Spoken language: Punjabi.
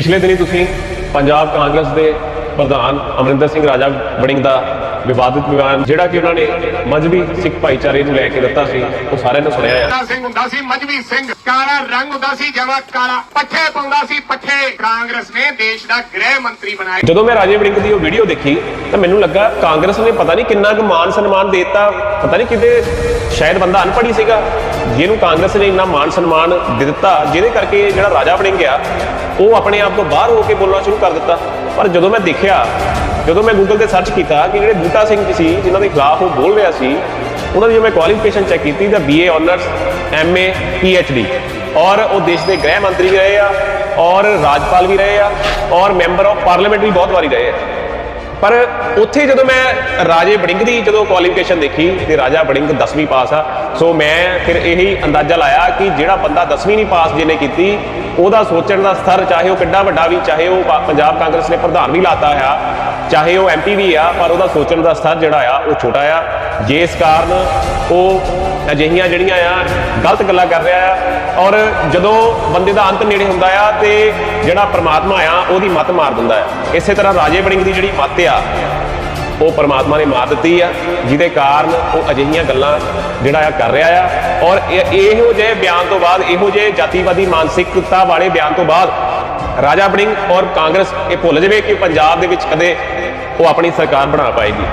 ਪਿਛਲੇ ਦਿਨੀ ਤੁਸੀਂ ਪੰਜਾਬ ਕਾਂਗਰਸ ਦੇ ਪ੍ਰਧਾਨ ਅਮਰਿੰਦਰ ਸਿੰਘ ਰਾਜਾ ਵੜਿੰਗ ਦਾ ਵਿਵਾਦਿਤ ਬਿਆਨ ਜਿਹੜਾ ਕਿ ਉਹਨਾਂ ਨੇ ਮਜ਼੍ਹਬੀ ਸਿੱਖ ਭਾਈਚਾਰੇ ਨੂੰ ਲੈ ਕੇ ਦਿੱਤਾ ਸੀ ਉਹ ਸਾਰਿਆਂ ਨੇ ਸੁਣਿਆ ਹੈ ਸਿੰਘ ਹੁੰਦਾ ਸੀ ਮਜਬੀ ਸਿੰਘ। ਕਾਲਾ ਰੰਗ ਹੁੰਦਾ ਸੀ ਜਮਾ ਕਾਲਾ। ਪੱਠੇ ਪਾਉਂਦਾ ਸੀ ਪੱਠੇ। ਕਾਂਗਰਸ ਨੇ ਦੇਸ਼ ਦਾ ਗ੍ਰਹਿ ਮੰਤਰੀ ਬਣਾਇਆ। ਜਦੋਂ ਮੈਂ ਰਾਜੇ ਵੜਿੰਗ ਦੀ ਉਹ ਵੀਡੀਓ ਦੇਖੀ ਤਾਂ ਮੈਨੂੰ ਲੱਗਾ ਕਾਂਗਰਸ ਨੇ ਪਤਾ ਨਹੀਂ ਕਿੰਨਾ ਕੁ ਮਾਨ ਸਨਮਾਨ ਦੇਤਾ। ਪਤਾ ਨਹੀਂ ਕਿਤੇ ਸ਼ਾਇਦ ਬੰਦਾ ਅਨਪੜ੍ਹ ਸੀਗਾ। ਜਿਹਨੂੰ ਕਾਂਗਰਸ ਨੇ ਇੰਨਾ ਮਾਨ ਸਨਮਾਨ ਦੇ ਦਿੱਤਾ ਜਿਹਦੇ ਕਰਕੇ ਜਿਹੜਾ ਰਾਜਾ ਵੜਿੰਗ ਆ ਉਹ ਆਪਣੇ ਆਪ ਤੋਂ ਬਾਹਰ ਹੋ ਕੇ ਬੋਲਣਾ ਸ਼ੁਰੂ ਕਰ ਦਿੱਤਾ। ਪਰ ਜਦੋਂ ਮੈਂ ਦੇਖਿਆ, ਜਦੋਂ ਮੈਂ ਗੂਗਲ ਤੇ ਸਰਚ ਕੀਤਾ ਕਿ ਜਿਹੜੇ ਬੂਟਾ ਸਿੰਘ ਜੀ ਸੀ, ਜਿਨ੍ਹਾਂ ਦੇ ਖਿਲਾਫ ਉਹ ਬੋਲ ਰਿਹਾ ਸੀ, ਉਹਨਾਂ ਦੀ ਜੋ ਮੈਂ ਕੁਆਲੀਫਿਕੇਸ਼ਨ ਚੈੱਕ ਕੀਤੀ ਤਾਂ ਬੀਏ ਆਨਰਸ ਐਮਏ ਪੀਐਚਡੀ ਔਰ ਉਹ ਦੇਸ਼ ਦੇ ਗ੍ਰਹਿ ਮੰਤਰੀ ਵੀ ਰਹੇ ਆ, ਔਰ ਰਾਜਪਾਲ ਵੀ ਰਹੇ ਆ, ਔਰ ਮੈਂਬਰ ਆਫ ਪਾਰਲੀਮੈਂਟ ਵੀ ਬਹੁਤ ਵਾਰੀ ਰਹੇ ਆ। ਪਰ ਉੱਥੇ ਜਦੋਂ ਮੈਂ ਰਾਜੇ ਬੜਿੰਗ ਦੀ ਜਦੋਂ ਕੁਆਲੀਫਿਕੇਸ਼ਨ ਦੇਖੀ ਤੇ ਰਾਜਾ ਬੜਿੰਗ 10ਵੀਂ ਪਾਸ ਆ, ਸੋ ਮੈਂ ਫਿਰ ਇਹੀ ਅੰਦਾਜ਼ਾ ਲਾਇਆ ਕਿ ਜਿਹੜਾ ਬੰਦਾ 10ਵੀਂ ਨਹੀਂ ਪਾਸ ਜਿਹਨੇ ਕੀਤੀ, ਉਹਦਾ ਸੋਚਣ ਦਾ ਸਤਰ ਚਾਹੇ ਉਹ ਕਿੱਡਾ ਵੱਡਾ ਵੀ, ਚਾਹੇ ਉਹ ਪੰਜਾਬ ਕਾਂਗਰਸ ਨੇ ਪ੍ਰਧਾਨ ਵੀ ਲਾਤਾ ਆ, ਚਾਹੇ ਉਹ ਐਮਪੀ ਵੀ ਆ, ਪਰ ਉਹਦਾ ਸੋਚਣ ਦਾ ਸਤਰ ਜਿਹੜਾ ਆ, ਉਹ ਛੋਟਾ ਆ। ਜਿਸ ਕਾਰਨ ਉਹ ਅਜਿਹੀਆਂ ਜਿਹੜੀਆਂ ਆ, ਗਲਤ ਗੱਲਾਂ ਕਰ ਰਿਹਾ ਆ ਔਰ ਜਦੋਂ ਬੰਦੇ ਦਾ ਅੰਤ ਨੇੜੇ ਹੁੰਦਾ ਆ ਤੇ ਜਿਹੜਾ ਪਰਮਾਤਮਾ ਆ, ਉਹਦੀ ਮੱਤ ਮਾਰ ਦਿੰਦਾ ਆ। ਇਸੇ ਤਰ੍ਹਾਂ ਰਾਜੇ ਵੜਿੰਗ ਦੀ ਜਿਹੜੀ ਮੱਤ ਆ, ਉਹ ਪਰਮਾਤਮਾ ਨੇ ਮਾਰ ਦਿੱਤੀ ਆ, ਜਿਹਦੇ ਕਾਰਨ ਉਹ ਅਜਿਹੀਆਂ ਗੱਲਾਂ ਜਿਹੜਾ ਆ ਕਰ ਰਿਹਾ ਆ। ਔਰ ਇਹ- ਇਹੋ ਜਿਹੇ ਬਿਆਨ ਤੋਂ ਬਾਅਦ, ਇਹੋ ਜਿਹੇ ਜਾਤੀਵਾਦੀ ਮਾਨਸਿਕਤਾ ਵਾਲੇ ਬਿਆਨ ਤੋਂ ਬਾਅਦ ਰਾਜਾ ਵੜਿੰਗ ਔਰ ਕਾਂਗਰਸ ਇਹ ਭੁੱਲ ਜਾਵੇ ਕਿ ਪੰਜਾਬ ਦੇ ਵਿੱਚ ਕਦੇ ਉਹ ਆਪਣੀ ਸਰਕਾਰ ਬਣਾ ਪਾਏਗੀ।